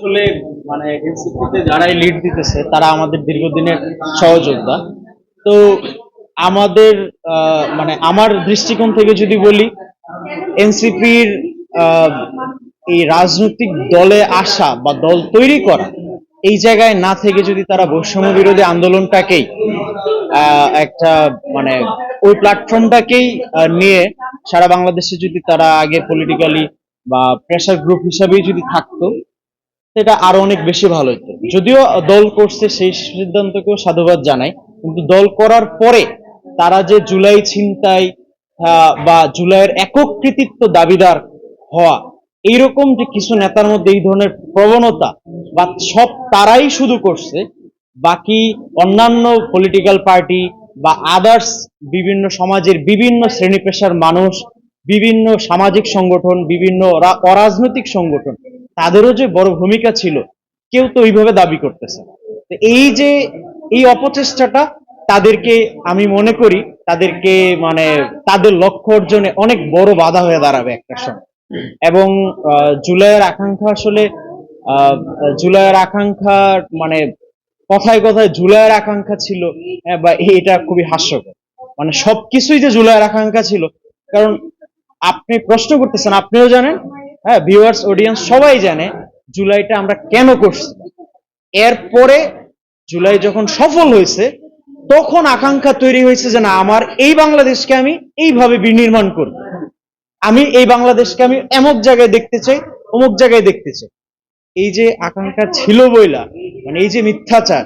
আসলে মানে এনসিপিতে যারাই লিড দিতেছে, তারা আমাদের দীর্ঘদিনের সহযোদ্ধা। তো আমাদের মানে আমার দৃষ্টিকোণ থেকে যদি বলি এনসিপির এই রাজনৈতিক দলে আসা বা দল তৈরি করা, এই জায়গায় না থেকে যদি তারা বৈষম্য বিরোধী আন্দোলনটাকেই একটা মানে ওই প্ল্যাটফর্মটাকেই নিয়ে সারা বাংলাদেশে যদি তারা আগে পলিটিক্যালি বা প্রেশার গ্রুপ হিসাবেই যদি থাকতো সেটা আরও অনেক বেশি ভালো হতো যদিও দল করছে সেই সিদ্ধান্তকেও সাধুবাদ জানাই, কিন্তু দল করার পরে তারা যে জুলাই ছিনতাই বা জুলাইয়ের একক কৃতিত্ব দাবিদার হওয়া, এইরকম যে কিছু নেতার মধ্যে এই ধরনের প্রবণতা, বা সব তারাই শুধু করছে, বাকি অন্যান্য পলিটিক্যাল পার্টি বা আদার্স বিভিন্ন সমাজের বিভিন্ন শ্রেণি পেশার মানুষ, বিভিন্ন সামাজিক সংগঠন, বিভিন্ন অরাজনৈতিক সংগঠন তাদেরও যে বড় ভূমিকা ছিল কেউ তো ওইভাবে দাবি করতেছে। এই যে এই অপচেষ্টাটা তাদেরকে আমি মনে করি তাদেরকে মানে তাদের লক্ষ্য অর্জনে অনেক বড় বাধা হয়ে দাঁড়াবে একটা সময় এবং জুলাইয়ের আকাঙ্ক্ষা আসলে জুলাইয়ের আকাঙ্ক্ষার মানে কথায় কথায় জুলাইয়ের আকাঙ্ক্ষা ছিল হ্যাঁ, বা এটা খুবই হাস্যকর মানে সবকিছুই যে জুলাইয়ের আকাঙ্ক্ষা ছিল কারণ আপনি প্রশ্ন করতেছেন আপনিও জানেন হ্যাঁ ভিউয়ার্স অডিয়েন্স সবাই জানে জুলাইটা আমরা কেন করছি। এরপরে জুলাই যখন সফল হয়েছে, তখন আকাঙ্ক্ষা তৈরি হয়েছে যে না, আমার এই বাংলাদেশকে আমি এইভাবে বিনির্মাণ করব। আমি এই বাংলাদেশকে আমি এমক জায়গায় দেখতে চাই, অমুক জায়গায় দেখতে চাই। এই যে আকাঙ্ক্ষা ছিল বইলা মানে এই যে মিথ্যাচার